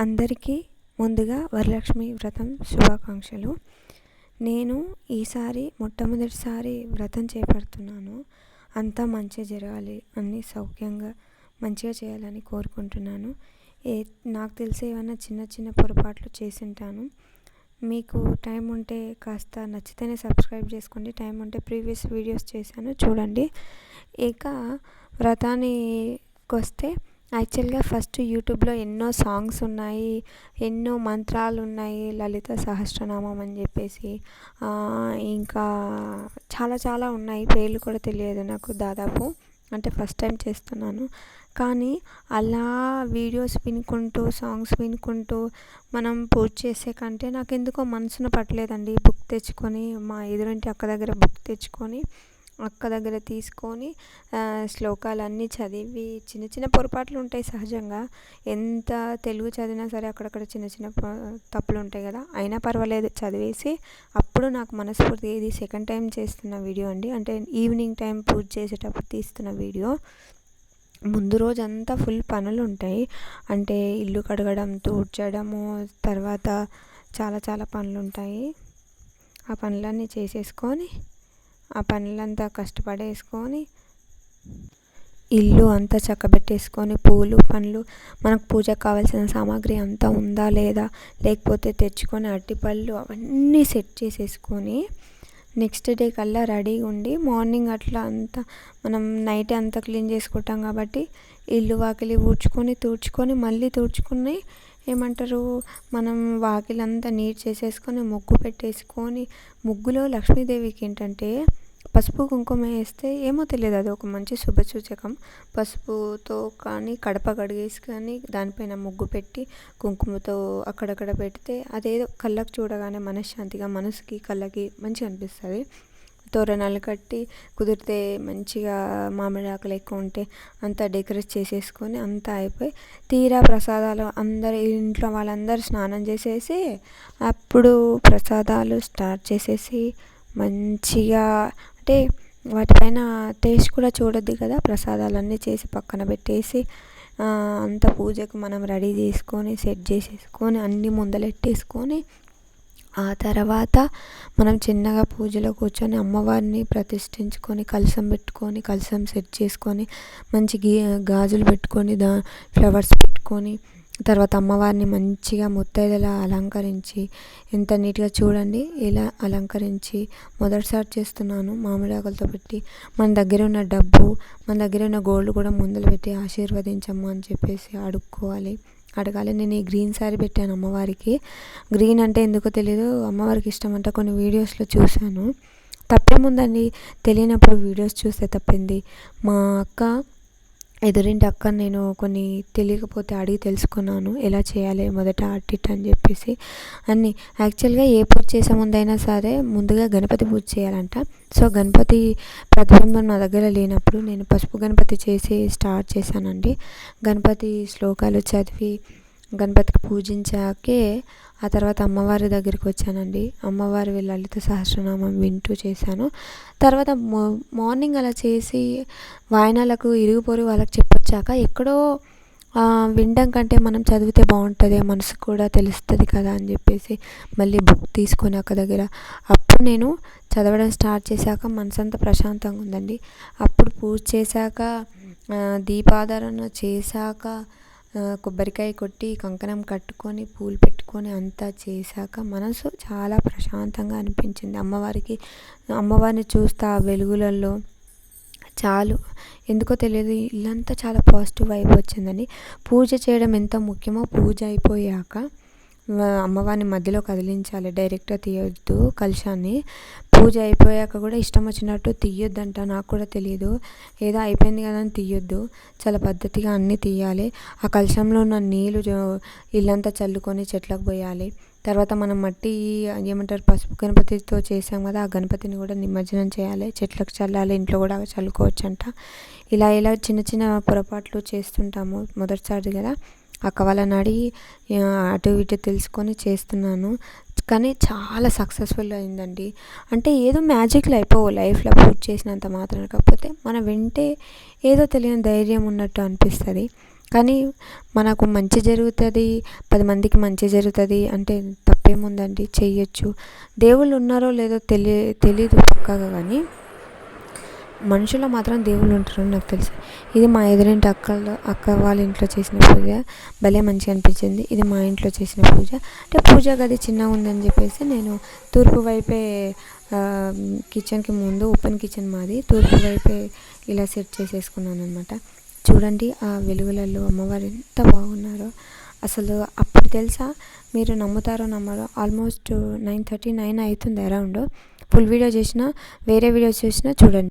అందరికీ ముందుగా వరలక్ష్మి వ్రతం శుభాకాంక్షలు. నేను ఈసారి మొట్టమొదటిసారి వ్రతం చేపడుతున్నాను. అంతా మంచిగా జరగాలి అన్నీ సౌఖ్యంగా మంచిగా చేయాలని కోరుకుంటున్నాను. ఏ నాకు తెలిసి ఏమైనా చిన్న చిన్న పొరపాట్లు చేసింటాను. మీకు టైం ఉంటే కాస్త నచ్చితేనే సబ్స్క్రైబ్ చేసుకోండి. టైం ఉంటే ప్రీవియస్ వీడియోస్ చేశాను. చూడండి. ఇక వ్రతానికి వస్తే యాక్చువల్గా ఫస్ట్ యూట్యూబ్లో ఎన్నో సాంగ్స్ ఉన్నాయి ఎన్నో మంత్రాలు ఉన్నాయి లలిత సహస్రనామం అని చెప్పేసి. ఇంకా చాలా చాలా ఉన్నాయి. పేర్లు కూడా తెలియదు నాకు దాదాపు. అంటే ఫస్ట్ టైం చేస్తున్నాను. కానీ అలా వీడియోస్ వినుకుంటూ సాంగ్స్ వినుకుంటూ మనం పూజ చేసే కంటే నాకు ఎందుకో మనసున పట్టలేదండి. బుక్ తెచ్చుకొని మా ఎదురింటి అక్క దగ్గర బుక్ తెచ్చుకొని అక్క దగ్గర తీసుకొని శ్లోకాలన్నీ చదివి చిన్న చిన్న పొరపాట్లు ఉంటాయి సహజంగా. ఎంత తెలుగు చదివినా సరే అక్కడక్కడ చిన్న చిన్న తప్పులు ఉంటాయి కదా. అయినా పర్వాలేదు చదివేసి అప్పుడు నాకు మనస్ఫూర్తి ఇది సెకండ్ టైం చేస్తున్న వీడియో అండి. అంటే ఈవినింగ్ టైం పూజ చేసేటప్పుడు తీస్తున్న వీడియో. ముందు రోజంతా ఫుల్ పనులు ఉంటాయి. అంటే ఇల్లు కడగడం తూడ్చడము తర్వాత చాలా చాలా పనులు ఉంటాయి. ఆ పనులన్నీ చేసేసుకొని ఆ పనులంతా కష్టపడేసుకొని ఇల్లు అంతా చక్కబెట్టేసుకొని పూలు పండ్లు మనకు పూజకు కావాల్సిన సామాగ్రి అంతా ఉందా లేదా లేకపోతే తెచ్చుకొని అరటిపళ్ళు అవన్నీ సెట్ చేసేసుకొని నెక్స్ట్ డే కల్లా రెడీగా ఉండి మార్నింగ్ అట్లా అంతా మనం నైట్ అంతా క్లీన్ చేసుకుంటాం కాబట్టి ఇల్లు వాకిలి ఊడ్చుకొని తుడుచుకొని మళ్ళీ తుడుచుకుని ఏమంటారు? మనం వాకిలంతా నీట్ చేసేసుకొని ముగ్గు పెట్టేసుకొని ముగ్గులో లక్ష్మీదేవికి ఏంటంటే పసుపు కుంకుమ వేస్తే ఏమో తెలియదు. అది ఒక మంచి శుభసూచకం. పసుపుతో కానీ కడప కడిగేసి కానీ దానిపైన ముగ్గు పెట్టి కుంకుమతో అక్కడక్కడ పెడితే అదేదో కళ్ళకు చూడగానే మనశ్శాంతిగా మనసుకి కళ్ళకి మంచిగా అనిపిస్తుంది. తోరణాలు కట్టి కుదిరితే మంచిగా మామిడి ఆకులు ఎక్కువ ఉంటే అంతా డెకరేట్ చేసేసుకొని అంతా అయిపోయి తీరా ప్రసాదాలు అందరు ఇంట్లో వాళ్ళందరూ స్నానం చేసేసి అప్పుడు ప్రసాదాలు స్టార్ట్ చేసేసి మంచిగా అంటే వాటిపైన టేస్ట్ కూడా చూడొద్దు కదా ప్రసాదాలన్నీ చేసి పక్కన పెట్టేసి అంత పూజకు మనం రెడీ చేసుకొని సెట్ చేసేసుకొని అన్నీ ముందలెట్టేసుకొని ఆ తర్వాత మనం చిన్నగా పూజలో కూర్చొని అమ్మవారిని ప్రతిష్ఠించుకొని కలశం పెట్టుకొని కలశం సెట్ చేసుకొని మంచి గీ గాజులు పెట్టుకొని దా ఫ్లవర్స్ పెట్టుకొని తర్వాత అమ్మవారిని మంచిగా ముత్తైదలా అలంకరించి ఎంత నీట్గా చూడండి ఇలా అలంకరించి మొదటిసారి చేస్తున్నాను. మామిడి ఆకులతో పెట్టి మన దగ్గర ఉన్న డబ్బు మన దగ్గర ఉన్న గోల్డ్ కూడా ముందలు పెట్టి ఆశీర్వదించమ్మా అని చెప్పేసి అడుక్కోవాలి. అడగాలి. నేను ఈ గ్రీన్ శారీ పెట్టాను అమ్మవారికి. గ్రీన్ అంటే ఎందుకో తెలియదు అమ్మవారికి ఇష్టం అంటే కొన్ని వీడియోస్లో చూశాను. తప్పేముందండి? తెలియనప్పుడు వీడియోస్ చూస్తే తప్పింది. మా అక్క ఎదురింటి అక్క నేను కొన్ని తెలియకపోతే అడిగి తెలుసుకున్నాను. ఎలా చేయాలి మొదట అట్టిట్ అని చెప్పేసి అన్నీ. యాక్చువల్గా ఏ పూజ చేసే ముందైనా సరే ముందుగా గణపతి పూజ చేయాలంట. సో గణపతి ప్రతిబింబం నా దగ్గర లేనప్పుడు నేను పసుపు గణపతి చేసి స్టార్ట్ చేశానండి. గణపతి శ్లోకాలు చదివి గణపతికి పూజించాకే ఆ తర్వాత అమ్మవారి దగ్గరికి వచ్చానండి. అమ్మవారి లలిత సహస్రనామం వింటూ చేశాను. తర్వాత మార్నింగ్ అలా చేసి వాయనాలకు ఇరుగు పొరుగు వాళ్ళకి చెప్పొచ్చాక ఎక్కడో వినడం కంటే మనం చదివితే బాగుంటుంది మనసుకు కూడా తెలుస్తుంది కదా అని చెప్పేసి మళ్ళీ బుక్ తీసుకొని అక్క దగ్గర. అప్పుడు నేను చదవడం స్టార్ట్ చేశాక మనసంతా ప్రశాంతంగా ఉందండి. అప్పుడు పూజ చేశాక దీపాధారణ చేశాక కొబ్బరికాయ కొట్టి కంకణం కట్టుకొని పూలు పెట్టుకొని అంతా చేశాక మనసు చాలా ప్రశాంతంగా అనిపించింది. అమ్మవారికి అమ్మవారిని చూస్తే ఆ వెలుగులలో చాలు. ఎందుకో తెలియదు ఇల్లంతా చాలా పాజిటివ్ వైబ్ వచ్చిందని. పూజ చేయడం ఎంత ముఖ్యమో పూజ అయిపోయాక అమ్మవారిని మధ్యలో కదిలించాలి. డైరెక్ట్గా తీయొద్దు కలశాన్ని పూజ అయిపోయాక కూడా ఇష్టం వచ్చినట్టు తీయొద్దంట. నాకు కూడా తెలియదు ఏదో అయిపోయింది కదా అని తీయొద్దు. చాలా పద్ధతిగా అన్నీ తీయాలి. ఆ కలశంలో ఉన్న నీళ్ళు ఇల్లంతా చల్లుకొని చెట్లకు పోయాలి. తర్వాత మనం మట్టి ఏమంటారు పసుపు గణపతితో చేసాం కదా ఆ గణపతిని కూడా నిమజ్జనం చేయాలి. చెట్లకు చల్లాలి ఇంట్లో కూడా చల్లుకోవచ్చు అంట ఇలా ఇలా చిన్న చిన్న పొరపాట్లు చేస్తుంటాము మొదటిసారి కదా అక్క వాళ్ళని అడిగి అటు ఇటు తెలుసుకొని చేస్తున్నాను. కానీ చాలా సక్సెస్ఫుల్ అయిందండి. అంటే ఏదో మ్యాజిక్లో అయిపోవు లైఫ్లో పూర్తి చేసినంత మాత్రం కాకపోతే మనం వింటే ఏదో తెలియని ధైర్యం ఉన్నట్టు అనిపిస్తుంది. కానీ మనకు మంచి జరుగుతుంది పది మందికి మంచి జరుగుతుంది అంటే తప్పేముందండి? చెయ్యొచ్చు. దేవుళ్ళు ఉన్నారో లేదో తెలియ తెలీదు పక్కగా కానీ మనుషుల్లో మాత్రం దేవుళ్ళు ఉంటారని నాకు తెలుసు. ఇది మా ఎదురింటి అక్కల్లో అక్క వాళ్ళ ఇంట్లో చేసిన పూజ. భలే మంచిగా అనిపించింది. ఇది మా ఇంట్లో చేసిన పూజ. అంటే పూజ గది చిన్నగా ఉందని చెప్పేసి నేను తూర్పు వైపే కిచెన్కి ముందు ఓపెన్ కిచెన్ మాది. తూర్పు వైపే ఇలా సెట్ చేసేసుకున్నాను అనమాట చూడండి ఆ వెలుగులలో అమ్మవారు ఎంత బాగున్నారో. అసలు అప్పుడు తెలుసా? మీరు నమ్ముతారో నమ్మరో? ఆల్మోస్ట్ నైన్ థర్టీ నైన్ అవుతుంది అరౌండ్. ఫుల్ వీడియో చేసిన వేరే వీడియోస్ చేసినా చూడండి.